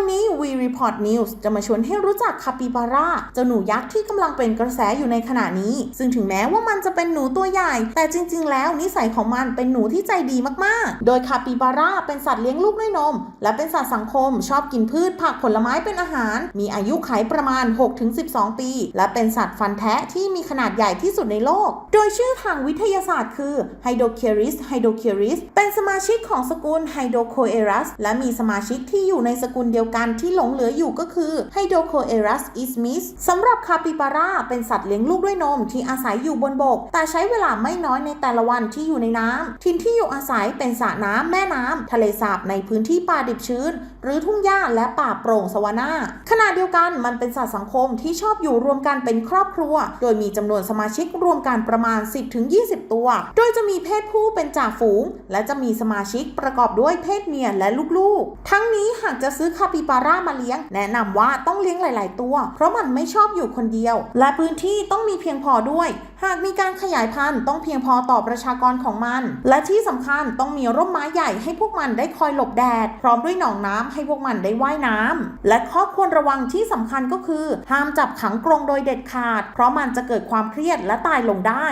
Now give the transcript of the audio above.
วันนี้ We Report News จะมาชวนให้รู้จักคาปิบาร่าเจ้าหนูยักษ์ที่กำลังเป็นกระแสอยู่ในขณะนี้ ซึ่งถึงแม้ว่ามันจะเป็นหนูตัวใหญ่ แต่จริง ๆ แล้วนิสัยของมันเป็นหนูที่ใจดีมากๆ โดยคาปิบาร่าเป็นสัตว์เลี้ยงลูกด้วยนม และเป็นสัตว์สังคม ชอบกินพืชผักผลไม้เป็นอาหาร มีอายุขัยประมาณ 6-12 ปี และเป็นสัตว์ฟันแทะที่มีขนาดใหญ่ที่สุดในโลก โดยชื่อทางวิทยาศาสตร์คือ Hydrochaeris h y d r o c e r i s เป็นสมาชิกของสกุล Hydrocoerus และมีสมาชิกที่อยู่ในสกุลเดียวกันที่หลงเหลืออยู่ก็คือไฮโดโคเอรัสอิสมิสสำหรับคาปิบาร่าเป็นสัตว์เลี้ยงลูกด้วยนมที่อาศัยอยู่บนบก แต่ใช้เวลาไม่น้อยในแต่ละวันที่อยู่ในน้ำทินที่อยู่อาศัยเป็นสระน้ำแม่น้ำทะเลสาบในพื้นที่ป่าดิบชื้น รือทุ่งหญ้าและป่าโปร่งสวานาขณะเดียวกันมันเป็นสัตว์สังคมที่ชอบอยู่รวมกันเป็นครอบครัว โดยมีจำนวนสมาชิกรวมกันประมาณ 10-20 ตัว โดยจะมีเพศผู้เป็นจ่าฝูง และจะมีสมาชิกประกอบด้วยเพศเมียและลูกๆ ทั้งนี้หากจะซื้อคาปิบาร่ามาเลี้ยง แนะนำว่าต้องเลี้ยงหลาย ๆ ตัว เพราะมันไม่ชอบอยู่คนเดียว และพื้นที่ต้องมีเพียงพอด้วย หากมีการขยายพันธุ์ต้องเพียงพอต่อประชากรของมัน และที่สำคัญต้องมีร่มไม้ใหญ่ให้พวกมันได้คอยหลบแดด พร้อมด้วยหนองน้ำใให้พวกมันได้ว่ายน้ำและข้อควรระวังที่สำคัญก็คือ ห้ามจับขังกรงโดยเด็ดขาด เพราะมันจะเกิดความเครียดและตายลงได้